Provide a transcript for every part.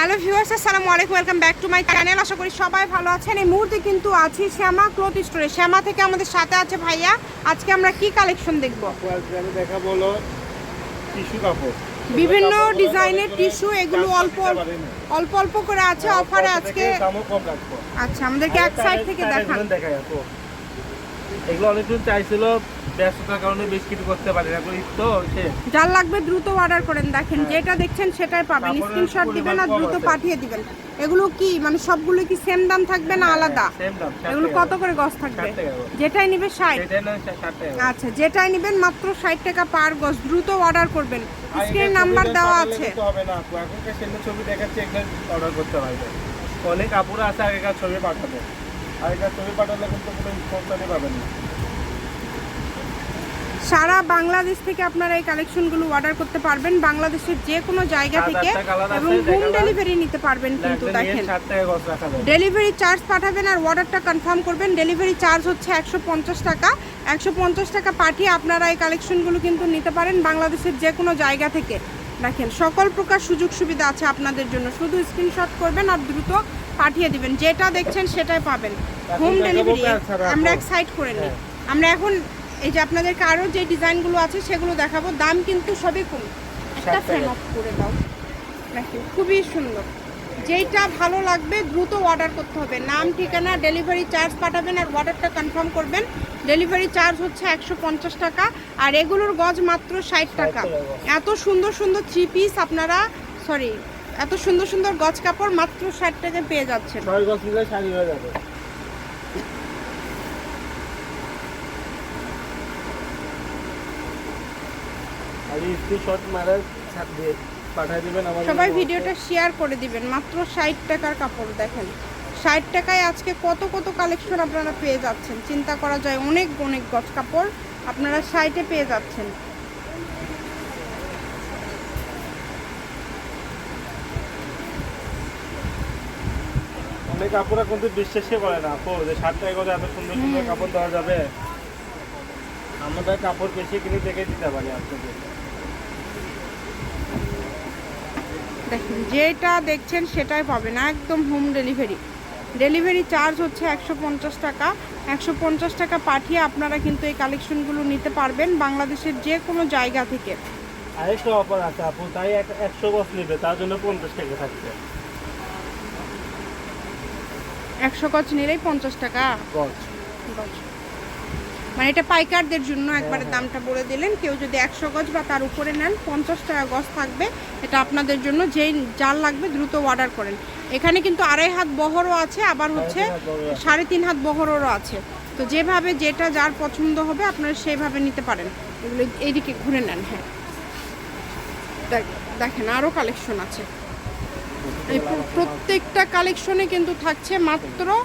Hello viewers আসসালামু আলাইকুম welcome back to my channel. আশা করি সবাই ভালো আছেন। এই মুহূর্তে কিন্তু আছি শ্যামা ক্লথ স্টোরে। শ্যামা থেকে আমাদের সাথে আছে ভাইয়া। আজকে আমরা কি কালেকশন দেখব? আমি দেখাবো টিস্যু কাপড়। বিভিন্ন ডিজাইনের টিস্যু এগুলো অল্প। অল্প অল্প করে আছে অফারে আজকে। আচ্ছা আমাদেরকে এক সাইড থেকে দেখান। এগুলো অনেকজন চাইছিল ব্যস্ততার কারণে বেশ কিছু করতে পারি না। করি তো যার লাগবে দ্রুত অর্ডার করেন দেখেন হ্যাঁ। যেটা দেখছেন সেটাই পাবেন। স্ক্রিনশট দিবেন আর দ্রুত পাঠিয়ে দিবেন। এগুলো কি মানে সবগুলো কি সেম দাম থাকবে না আলাদা? দাম ষাট এগুলো কত করে গজ থাকবে? 60 টাকা করে। যেটাই নিবে ষাট। আচ্ছা যেটাই নেবেন মাত্র ষাট টাকা পার গজ। দ্রুত অর্ডার করবেন। স্ক্রিন নাম্বার দেওয়া আছে। হবে না। ছবি দেখাচ্ছে অর্ডার করতে পারবে অনেক কাপড় আছে আগেকার ছবি পাঠাবে আগেকার ছবি পাঠালে কিন্তু কোনো পাবেন না। সারা বাংলাদেশ থেকে আপনারা এই কালেকশনগুলো অর্ডার করতে পারবেন। বাংলাদেশের যে কোনো জায়গা থেকে এবং হোম ডেলিভারি নিতে পারবেন কিন্তু দেখেন। ডেলিভারি চার্জ পাঠাবেন আর অর্ডারটা কনফার্ম করবেন। ডেলিভারি চার্জ হচ্ছে একশো পঞ্চাশ টাকা। একশো পঞ্চাশ টাকা পাঠিয়ে আপনারা এই কালেকশনগুলো কিন্তু নিতে পারেন বাংলাদেশের যে কোনো জায়গা থেকে। দেখেন সকল প্রকার সুযোগ সুবিধা আছে আপনাদের জন্য। শুধু স্ক্রিনশট করবেন আর দ্রুত পাঠিয়ে দিবেন। যেটা দেখছেন সেটাই পাবেন। হোম ডেলিভারি আমরা। এক সাইড করে নিই। হ্যাঁ। আমরা এখন এই যে আপনাদেরকে আরও যে ডিজাইনগুলো আছে সেগুলো দেখাবো। দাম কিন্তু সবই কম। একটা টাকা। ফ্রেম অফ করে দাও। নাকি? খুবই সুন্দর। যেইটা ভালো লাগবে দ্রুত অর্ডার করতে হবে। নাম ঠিকানা ডেলিভারি চার্জ পাঠাবেন আর অর্ডারটা কনফার্ম করবেন। ডেলিভারি চার্জ হচ্ছে একশো পঞ্চাশ টাকা আর এগুলোর গজ মাত্র ষাট টাকা। টাকা এত সুন্দর সুন্দর থ্রি পিস আপনারা সরি এত সুন্দর সুন্দর গজ কাপড় মাত্র ষাট টাকায় পেয়ে যাচ্ছেন ছয় গছ নিলে শাড়ি হয়ে যাবে আর স্ক্রিনশট মারা দিয়ে পাঠিয়ে দিবেন আমার সবাই ভিডিওটা শেয়ার করে দিবেন। মাত্র ষাট টাকার কাপড় দেখেন। ষাট টাকায় আজকে কত কত কালেকশন আপনারা পেয়ে যাচ্ছেন? চিন্তা করা যায় অনেক অনেক গজ কাপড় আপনারা সাইটে পেয়ে যাচ্ছেন। অনেক কাপড় কিন্তু বিশ্বাসই করে না। আপু যে ষাট টাকা করে এত সুন্দর সুন্দর কাপড় দেওয়া যাবে? আমাদের কাপড় বেশি কিনে দেখে দিতে পারি আপনাদের। দেখেন যেটা দেখছেন সেটাই পাবেন একদম হোম ডেলিভারি ডেলিভারি চার্জ হচ্ছে একশো পঞ্চাশ টাকা। একশো পঞ্চাশ টাকা পাঠিয়ে আপনারা কিন্তু এই কালেকশনগুলো নিতে পারবেন বাংলাদেশের যে কোনো জায়গা থেকে। আরেকটা অফার আছে আপু তাই এক- একশো গছ নেবে তার জন্য পঞ্চাশ টাকা থাকছে একশো গজ নিলেই পঞ্চাশ টাকা? গছ গজ মানে এটা পাইকারদের জন্য একবারে দামটা বলে দিলেন। কেউ যদি একশো গজ বা তার উপরে নেন পঞ্চাশ টাকা গজ থাকবে। এটা আপনাদের জন্য যেই যার লাগবে দ্রুত অর্ডার করেন। এখানে কিন্তু আড়াই হাত বহরও আছে আবার হচ্ছে। সাড়ে তিন হাত বহরও আছে। তো যেভাবে যেটা যার পছন্দ হবে আপনারা সেইভাবে নিতে পারেন। এগুলো এইদিকে ঘুরে নেন হ্যাঁ। দেখ- দেখেন আরও কালেকশন আছে। এই প্রত্যেকটা কালেকশনে কিন্তু থাকছে মাত্র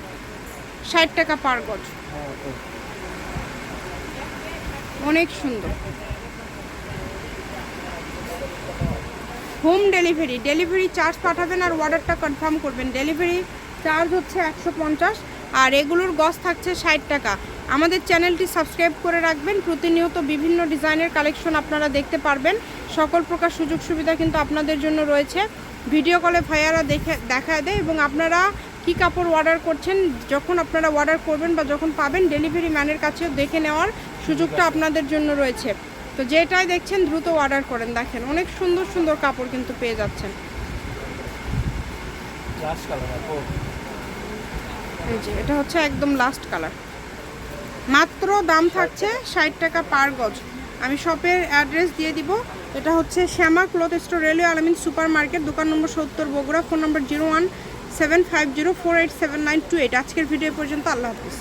ষাট টাকা পার গজ। হ্যাঁ। অনেক সুন্দর। হোম ডেলিভারি ডেলিভারি চার্জ পাঠাবেন আর অর্ডারটা কনফার্ম করবেন। ডেলিভারি চার্জ হচ্ছে একশো পঞ্চাশ আর এগুলোর গজ থাকছে ষাট টাকা। আমাদের চ্যানেলটি সাবস্ক্রাইব করে রাখবেন। প্রতিনিয়ত বিভিন্ন ডিজাইনের কালেকশন আপনারা দেখতে পারবেন। সকল প্রকার সুযোগ সুবিধা কিন্তু আপনাদের জন্য রয়েছে। ভিডিও কলে ভাইয়ারা দেখে দেখা দেয় এবং আপনারা কি কাপড় অর্ডার করছেন, যখন আপনারা অর্ডার করবেন বা যখন পাবেন ডেলিভারি ম্যানের কাছেও দেখে নেওয়ার সুযোগটা আপনাদের জন্য রয়েছে। তো যেটাই দেখছেন দ্রুত অর্ডার করেন। দেখেন অনেক সুন্দর সুন্দর কাপড় কিন্তু পেয়ে যাচ্ছেন। লাস্ট এই যে এটা হচ্ছে একদম লাস্ট কালার মাত্র দাম থাকছে ষাট টাকা পার গজ। আমি শপের অ্যাড্রেস দিয়ে দিব। এটা হচ্ছে Shyama cloth store railway Alamin super market দোকান নম্বর সত্তর Bogura phone number zero one seven five zero four eight seven nine two eight. আজকের ভিডিও পর্যন্ত আল্লাহ হাফিজ।